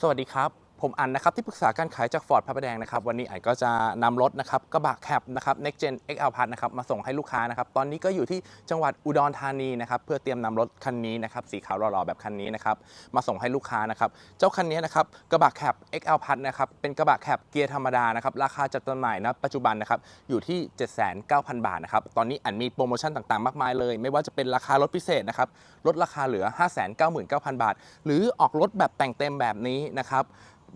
สวัสดีครับ ผมอันนะครับที่ปรึกษาการขายจากฟอร์ดพระประแดงนะครับวันนี้อันก็จะนำรถนะครับกระบะแคปนะครับ Next Gen XL Plus นะครับมาส่งให้ลูกค้านะครับตอนนี้ก็อยู่ที่จังหวัดอุดรธานีนะครับเพื่อเตรียมนำรถคันนี้นะครับสีขาวหล่อๆแบบคันนี้นะครับมาส่งให้ลูกค้านะครับเจ้าคันนี้นะครับกระบะแคป XL Plus นะครับเป็นกระบะแคปเกียร์ธรรมดานะครับราคาจัดจำหน่ายณปัจจุบันนะครับอยู่ที่ 79,000 บาทนะครับตอนนี้อันมีโปรโมชั่นต่างๆ มากมายเลย ไม่ว่าจะเป็นราคารถพิเศษนะครับลดราคาเหลือ 599,000 บาท หรือออกรถแบบแต่งเต็มแบบนี้นะครับ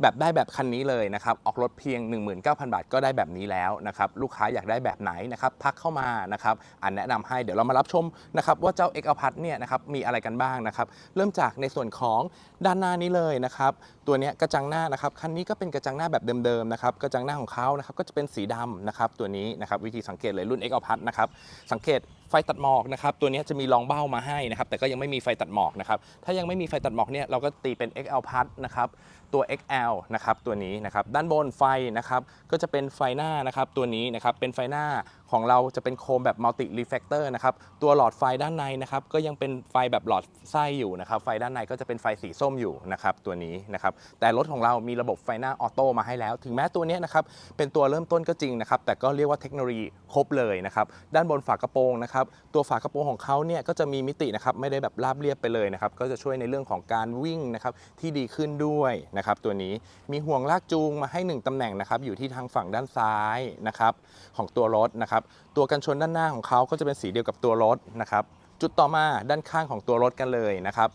แบบได้แบบคันนี้เลยนะครับออกรถเพียง 19,000 บาทก็ได้แบบนี้แล้วนะครับลูกค้าอยากได้แบบไหนนะครับทักเข้ามานะครับอันแนะนำให้เดี๋ยวเรามารับชมนะครับว่าเจ้า X a p a t เนี่ยนะครับมีอะไรกันบ้างนะครับเริ่มจากในส่วนของด้านหน้านี้เลยนะครับตัวนี้กระจังหน้านะครับคันนี้ก็เป็นกระจังหน้าแบบเดิมๆนะครับกระจังหน้าของเขานะครับก็จะเป็นสีดำนะครับตัวนี้นะครับวิธีสังเกตเลยรุ่น X a p a t นะครับสังเกต ไฟตัดหมอกนะครับตัวนี้จะมีรองเบ้ามาให้นะครับแต่ก็ยังไม่มีไฟตัดหมอกนะครับถ้ายังไม่มีไฟตัดหมอกเนี่ยเราก็ตีเป็น XL Plus นะครับตัว XL นะครับตัวนี้นะครับด้านบนไฟนะครับก็จะเป็นไฟหน้านะครับตัวนี้นะครับเป็นไฟหน้า ของเราจะเป็นโคมแบบมัลติรีเฟ c เตอร์นะครับตัวหลอดไฟด้านในนะครับก็ยังเป็นไฟแบบหลอดไส้อยู่นะครับไฟด้านในก็จะเป็นไฟสีส้มอยู่นะครับตัวนี้นะครับแต่รถของเรามีระบบไฟหน้าออโต้มาให้แล้ว ถึงแม้ตัวนี้นะครับเป็นตัวเริ่มต้นก็จริงนะครับแต่ก็เรียกว่าเทคโนโลยีครบเลยนะครับด้านบนฝากระโปรงนะครับตัวฝากระโปรงของเขาเนี่ยก็จะมีมิตินะครับไม่ได้แบบราบเรียบไปเลยนะครับก็จะช่วยในเรื่องของการวิ่งนะครับที่ดีขึ้นด้วยนะครับตัวนี้มีห่วงลากจูงมาให้หนึ่งตำแหน่งนะครับอยู่ที่ทางฝั่งด้านซ้ายนะครับของตัวรถนะครับตัวกันชนด้านหน้าของเขาก็จะเป็นสีเดียวกับตัวรถนะครับจุดต่อมาด้านข้างของตัวรถกันเลยนะครับ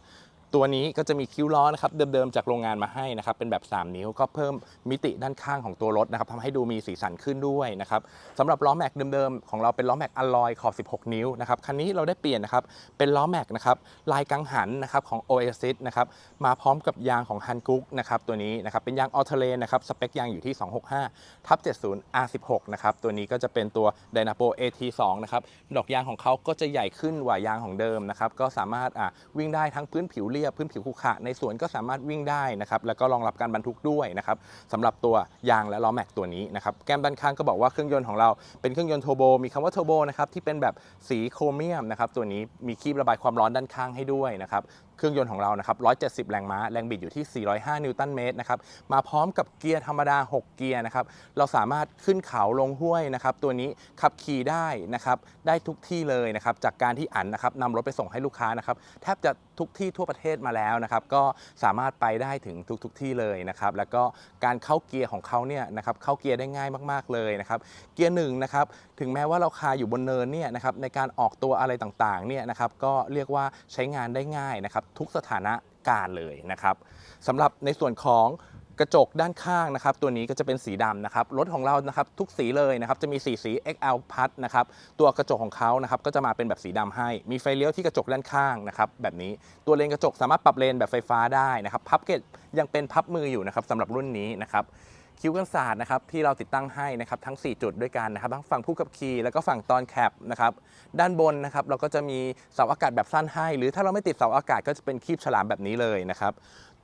ตัวนี้ก็จะมีคิ้วล้อนะครับเดิมๆจากโรงงานมาให้นะครับเป็นแบบ 3 นิ้วก็เพิ่มมิติด้านข้างของตัวรถนะครับทำให้ดูมีสีสันขึ้นด้วยนะครับสำหรับล้อแม็กเดิมๆของเราเป็นล้อแม็กอลลอยขอบ 16 นิ้วนะครับคันนี้เราได้เปลี่ยนนะครับเป็นล้อแม็กนะครับลายกังหันนะครับของ Oasis นะครับมาพร้อมกับยางของ Han g u k นะครับตัวนี้นะครับเป็นยางออเทเลนนะครับสเปคยางอยู่ที่ 265ทับ70 R16 นะครับตัวนี้ก็จะเป็นตัว Dynapo AT2 นะครับดอกยางของเขาก็จะใหญ่ขึ้นกว่ายางของเดิมนะครับก็สามารถอะวิ่งได้ทั้งพื้นผิวเรียบพื้นผิวขรุขระในสวนก็สามารถวิ่งได้นะครับแล้วก็รองรับการบรรทุกด้วยนะครับสำหรับตัวยางและล้อแม็กตัวนี้นะครับแก้มด้านข้างก็บอกว่าเครื่องยนต์ของเราเป็นเครื่องยนต์โทโบมีคำว่าโทโบนะครับที่เป็นแบบสีโครเมียมนะครับตัวนี้มีคีบระบายความร้อนด้านข้างให้ด้วยนะครับ เครื่องยนต์ของเรานะครับ 170 แรงม้า แรงบิดอยู่ที่ 405 นิวตันเมตรนะครับ มาพร้อมกับเกียร์ธรรมดา 6 เกียร์นะครับ เราสามารถขึ้นเขาลงห้วยนะครับ ตัวนี้ขับขี่ได้นะครับ ได้ทุกที่เลยนะครับ จากการที่อันนะครับนำรถไปส่งให้ลูกค้านะครับ แทบจะทุกที่ทั่วประเทศมาแล้วนะครับ ก็สามารถไปได้ถึงทุกๆที่เลยนะครับ แล้วก็การเข้าเกียร์ของเขาเนี่ยนะครับ เข้าเกียร์ได้ง่ายมาก ๆ เลยนะครับ เกียร์หนึ่งนะครับ ถึงแม้ว่าเราคาอยู่บนเนินเนี่ยนะครับ ในการออกตัวอะไรต่างๆ เนี่ยนะครับ ก็เรียกว่าใช้งานได้ง่ายนะครับทุกสถานะการเลยนะครับสำหรับในส่วนของกระจกด้านข้างนะครับ ตัวนี้ก็จะเป็นสีดำนะครับรถของเรานะครับทุกสีเลยนะครับจะมีสีสี XL พัดนะครับตัวกระจกของเขานะครับก็จะมาเป็นแบบสีดำให้ มีไฟเลี้ยวที่กระจกด้านข้างนะครับแบบนี้ตัวเลนกระจกสามารถปรับเลนแบบไฟฟ้าได้นะครับพับเกตยังเป็นพับมืออยู่นะครับสำหรับรุ่นนี้นะครับ คิ้วกันศาสตร์นะครับที่เราติดตั้งให้นะครับทั้ง 4 จุดด้วยกันนะครับทั้งฝั่งผู้ขับขี่แล้วก็ฝั่งตอนแคปนะครับด้านบนนะครับเราก็จะมีเสาอากาศแบบสั้นให้ หรือถ้าเราไม่ติดเสาอากาศก็จะเป็นคีบฉลามแบบนี้เลยนะครับ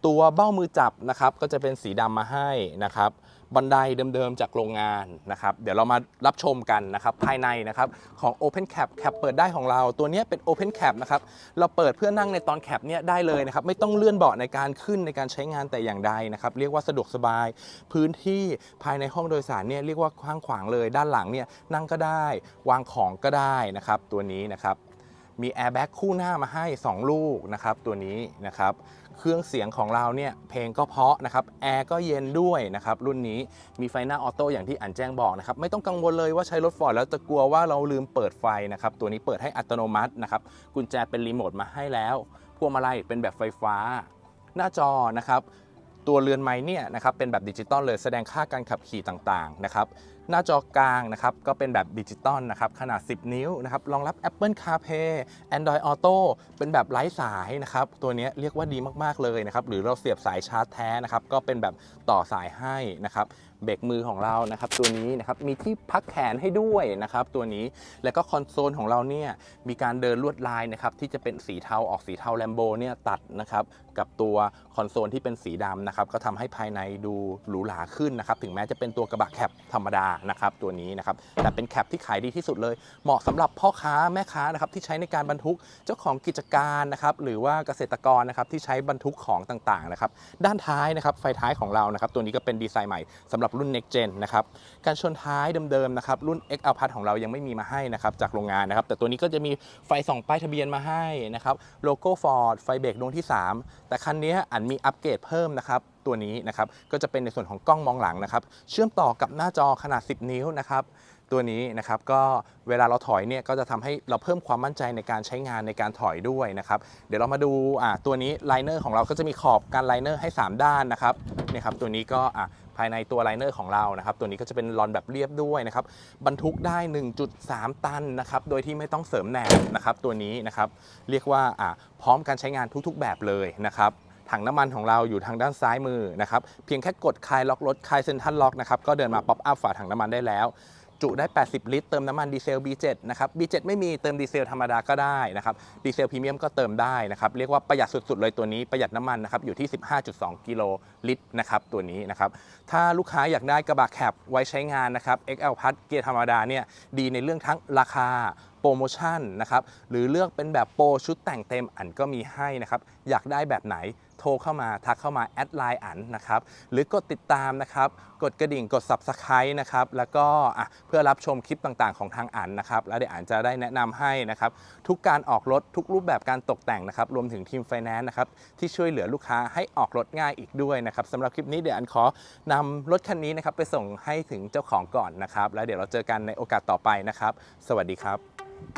ตัวเบ้ามือจับนะครับก็จะเป็นสีดำมาให้นะครับบันไดเดิมๆจากโรงงานนะครับเดี๋ยวเรามารับชมกันนะครับภายในนะครับของ Open Cap แคปเปิดได้ของเราตัวนี้เป็น Open Cap นะครับเราเปิดเพื่อนั่งในตอนแคปเนี่ยได้เลยนะครับไม่ต้องเลื่อนเบาะในการขึ้นในการใช้งานแต่อย่างใดนะครับเรียกว่าสะดวกสบาย พื้นที่ภายในห้องโดยสารเนี่ยเรียกว่ากว้างขวางเลย ด้านหลังเนี่ยนั่งก็ได้ วางของก็ได้นะครับตัวนี้นะครับ มีแอร์แบ็กคู่หน้ามาให้ 2 ลูกนะครับตัวนี้นะครับเครื่องเสียงของเราเนี่ยเพลงก็เพาะนะครับแอร์ก็เย็นด้วยนะครับรุ่นนี้มีไฟหน้าออโต้อย่างที่อันแจ้งบอกนะครับไม่ต้องกังวลเลยว่าใช้รถฟอร์ดแล้วจะกลัวว่าเราลืมเปิดไฟนะครับตัวนี้เปิดให้อัตโนมัตินะครับกุญแจเป็นรีโมทมาให้แล้วพวงมาลัยเป็นแบบไฟฟ้า หน้าจอนะครับตัวเรือนไม้เนี่ยนะครับเป็นแบบดิจิตอลเลยแสดงค่าการขับขี่ต่างๆนะครับหน้าจอกลางนะครับก็เป็นแบบดิจิตอลนะครับขนาด 10 นิ้วนะครับรองรับ Apple CarPlay Android Auto เป็นแบบไร้สายนะครับตัวนี้เรียกว่าดีมากๆเลยนะครับหรือเราเสียบสายชาร์จแท้นะครับก็เป็นแบบต่อสายให้นะครับเบรกมือของเรานะครับตัวนี้นะครับมีที่พักแขนให้ด้วยนะครับตัวนี้แล้วก็คอนโซลของเราเนี่ยมีการเดินลวดลายนะครับที่จะเป็นสีเทาออกสีเทาแลมโบเนี่ยตัดนะครับกับตัวคอนโซลที่เป็นสีดำนะครับก็ทำให้ภายในดูหรูหราขึ้นนะครับถึงแม้จะเป็นตัวกระบะแคปธรรมดานะครับตัวนี้นะครับแต่เป็นแคปที่ขายดีที่สุดเลย เหมาะสำหรับพ่อค้าแม่ค้านะครับที่ใช้ในการบรรทุกเจ้าของกิจการนะครับหรือว่าเกษตรกรนะครับที่ใช้บรรทุกของต่างๆนะครับด้านท้ายนะครับไฟท้ายของเรานะครับตัวนี้ก็เป็นดีไซน์ใหม่สำหรับรุ่น Next Gen นะครับการชนท้ายเดิมๆนะครับรุ่น X a l p a s ของเรายังไม่มีมาให้นะครับจากโรงงานนะครับแต่ตัวนี้ก็จะมีไฟส่องป้ายทะเบียนมาให้นะครับโลโก้ Ford ไฟเบรกดวงที่ 3 แต่คันนี้อันมีอัปเกรดเพิ่มนะครับ ตัวนี้นะครับก็จะเป็นในส่วนของกล้องมองหลังนะครับเชื่อมต่อกับหน้าจอขนาด 10 นิ้วนะครับตัวนี้นะครับก็เวลาเราถอยเนี่ยก็จะทำให้เราเพิ่มความมั่นใจในการใช้งานในการถอยด้วยนะครับเดี๋ยวเรามาดูอ่าตัวนี้ไลเนอร์ของเราก็จะมีขอบการไลเนอร์ให้ 3 ด้านนะครับนี่ครับตัวนี้ก็อะภายในตัวไลเนอร์ของเรานะครับตัวนี้ก็จะเป็นลอนแบบเรียบด้วยนะครับบรรทุกได้ 1.3 ตันนะครับโดยที่ไม่ต้องเสริมแหนบนะครับตัวนี้นะครับเรียกว่าอะพร้อมการใช้งานทุกๆแบบเลยนะครับ ถังน้ำมันของเราอยู่ทางด้านซ้ายมือนะครับ เพียงแค่กดคลายล็อกรถคลายเซ็นทรัลล็อกนะครับ ก็เดินมาป๊อปอัพฝาถังน้ำมันได้แล้ว จุได้ 80 ลิตร เติมน้ำมันดีเซล B7 นะครับ B7 ไม่มีเติมดีเซลธรรมดาก็ได้นะครับ ดีเซลพรีเมียมก็เติมได้นะครับ เรียกว่าประหยัดสุดๆเลยตัวนี้ ประหยัดน้ำมันนะครับ อยู่ที่ 15.2 กิโลลิตรนะครับ ตัวนี้นะครับ ถ้าลูกค้าอยากได้กระบะแคปไว้ใช้งานนะครับ XL พัดเกียร์ธรรมดาเนี่ยดีในเรื่องทั้งราคาโปรโมชั่นนะครับ หรือเลือกเป็นแบบโปรชุดแต่งเต็มอันก็มีให้นะครับ อยากได้แบบไหนโทรเข้ามาทักเข้ามาแอดไลน์อันนะครับหรือกดติดตามนะครับกดกระดิ่งกด Subscribe นะครับแล้วก็เพื่อรับชมคลิปต่างๆ ของทางอันนะครับแล้วเดี๋ยวอันจะได้แนะนำให้นะครับทุกการออกรถทุกรูปแบบการตกแต่งนะครับรวมถึงทีมไฟแนนซ์นะครับที่ช่วยเหลือลูกค้าให้ออกรถง่ายอีกด้วยนะครับสำหรับคลิปนี้เดี๋ยวอันขอนำรถคันนี้นะครับไปส่งให้ถึงเจ้าของก่อนนะครับแล้วเดี๋ยวเราเจอกันในโอกาสต่อไปนะครับ สวัสดีครับ